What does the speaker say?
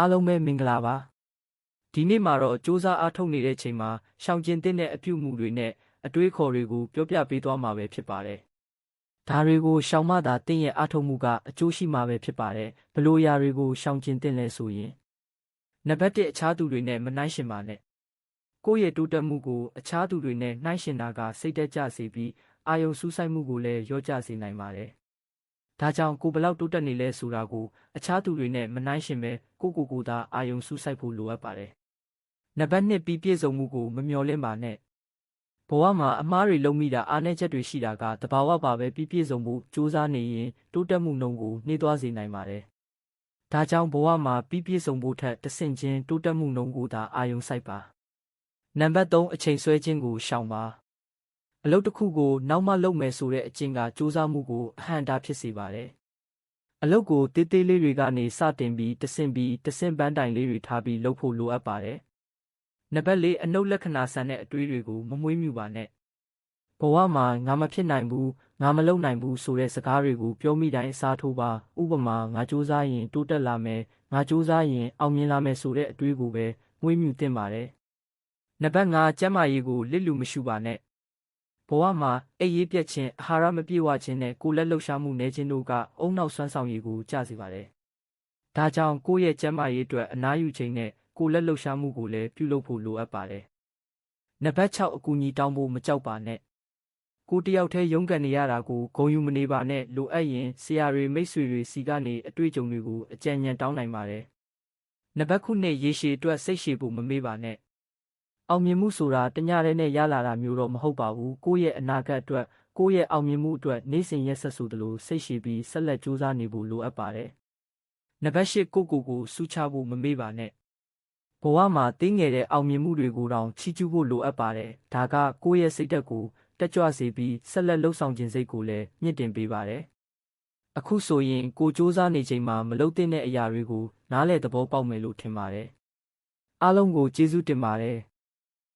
အားလုံးပဲမင်္ဂလာပါဒီနေ့မှာတော့စ조사အားထုတ်နေတဲ့ချိန်မှာရှောင်ကျဉ်တဲ့အပြုမှုတွေနဲ့အတွေးခေါ်တွေကိုပြောပြပေးသွားမှာပဲဖြစ်ပါတယ်ဒါတွေကိုရှောင်မှသာတင့်ရဲ့အားထုတ်မှုကအကျိုးရှိမှာပဲဖြစ်ပါတယ်ဘလို့အရာတွေကိုရှောင်ကျဉ်တဲ့လဲဆိုရင်နံပါတ်1အခြားသူတွေနဲ့မနှိုင်းရှင်ပါနဲ့ကိုယ့်ရဲ့တိုးတက်မှုကိုအခြားသူတွေနဲ့နှိုင်းရှင်တာကစိတ်တက်ကြစေပြီးအာယုံစူးစိုက်မှုကိုလည်းရော့ကျစေနိုင်ပါတယ် ဒါကြောင့်ကိုဘယ်လောက်တိုးတက်နေလဲဆိုတာကိုအခြားသူတွေနဲ့မနှိုင်းရှင်ပဲကိုကိုကိုသာအာယုံစူးစိုက်ဖို့လိုအပ်ပါတယ်နံပါတ်2ပြီးပြည့်စုံမှုကိုမမျှော်လင့်ပါနဲ့ဘဝမှာအမားတွေလုံးမိတာအားနည်းချက်တွေရှိတာကတဘာဝပါပဲပြီးပြည့်စုံဖို့ကြိုးစားနေရင်တိုးတက်မှုနှုန်းကိုနှေးသွားစေနိုင်ပါတယ်ဒါကြောင့်ဘဝမှာပြီးပြည့်စုံဖို့ထက်တဆင့်ချင်းတိုးတက်မှုနှုန်းကိုသာအာယုံစိုက်ပါနံပါတ်3အချိန်ဆွဲခြင်းကိုရှောင်ပါ အလုပ်တစ်ခုကိုနောက်မှလုပ်မယ်ဆိုတဲ့အကျင့်ကစူးစမ်းမှုကိုအဟန့်တာဖြစ်စေပါတယ်။အလုပ်ကိုတေးသေးလေးတွေကနေစတင်ပြီးတဆင့်ပြီးတဆင့်ပန်းတိုင်လေးတွေထားပြီးလုပ်ဖို့လိုအပ်ပါတယ်။နံပါတ်၄အနုလက္ခဏာဆန်တဲ့အတွေးတွေကိုမမွေးမြူပါနဲ့။ဘဝမှာငါမဖြစ်နိုင်ဘူးငါမလုပ်နိုင်ဘူးဆိုတဲ့စကားတွေကိုပြောမိတိုင်းအစားထိုးပါဥပမာငါစူးစမ်းရင်တိုးတက်လာမယ်ငါစူးစမ်းရင်အောင်မြင်လာမယ်ဆိုတဲ့အတွေးကိုပဲမွေးမြူသင့်ပါတယ်။နံပါတ်5ကျမ်းမာရေးကိုလစ်လူမရှုပါနဲ့ ဘဝမှာအိပ်ရေးပြတ်ခြင်းအာဟာရမပြည့်ဝခြင်းနဲ့ကိုယ်လက်လှုပ်ရှားမှုနည်းခြင်းတို့ကအုံနောက်ဆွမ်းဆောင်ရည်ကိုကျစေပါတယ်။ဒါကြောင့်ကိုယ့်ရဲ့ကျန်းမာရေးအတွက်အနားယူခြင်းနဲ့ကိုယ်လက်လှုပ်ရှားမှုကိုလည်းပြုလုပ်ဖို့လိုအပ်ပါတယ်။နံပါတ်6အကူအညီတောင်းဖို့မကြောက်ပါနဲ့။ကိုတယောက်တည်းရုန်းကန်နေရတာကိုဂုံယူမနေပါနဲ့လိုအပ်ရင်ဆရာတွေမိတ်ဆွေတွေစီကနေအတွေ့အကြုံတွေကိုအကြံဉာဏ်တောင်းနိုင်ပါတယ်။နံပါတ်9ရေရှည်အတွက်စိတ်ရှည်ဖို့မမေ့ပါနဲ့ အောင်မြင်မှုဆိုတာတညတည်းနဲ့ရလာတာမျိုးတော့မဟုတ်ပါဘူးကိုယ့်ရဲ့အနာဂတ်အတွက်ကိုယ့်ရဲ့အောင်မြင်မှုအတွက်နေ့စဉ်ရက်ဆက်ဆိုသလိုစိတ်ရှည်ပြီးဆက်လက်ကြိုးစားနေဖို့လိုအပ်ပါတယ်နံပါတ်၈ကိုကိုကိုစူးချဖို့မမေ့ပါနဲ့ဘဝမှာတင်းငယ်တဲ့အောင်မြင်မှုတွေကိုတောင်ချီးကျူးဖို့လိုအပ်ပါတယ်ဒါကကိုယ့်ရဲ့စိတ်ဓာတ်ကိုတက်ကြွစေပြီးဆက်လက်လှုပ်ဆောင်ခြင်းစိတ်ကိုလည်းမြင့်တင်ပေးပါတယ်အခုဆိုရင်ကိုစူးစမ်းနေချိန်မှာမလုပ်တဲ့အရာတွေကိုနားလည်သဘောပေါက်မယ်လို့ထင်ပါတယ်အားလုံးကိုကျေးဇူးတင်ပါတယ်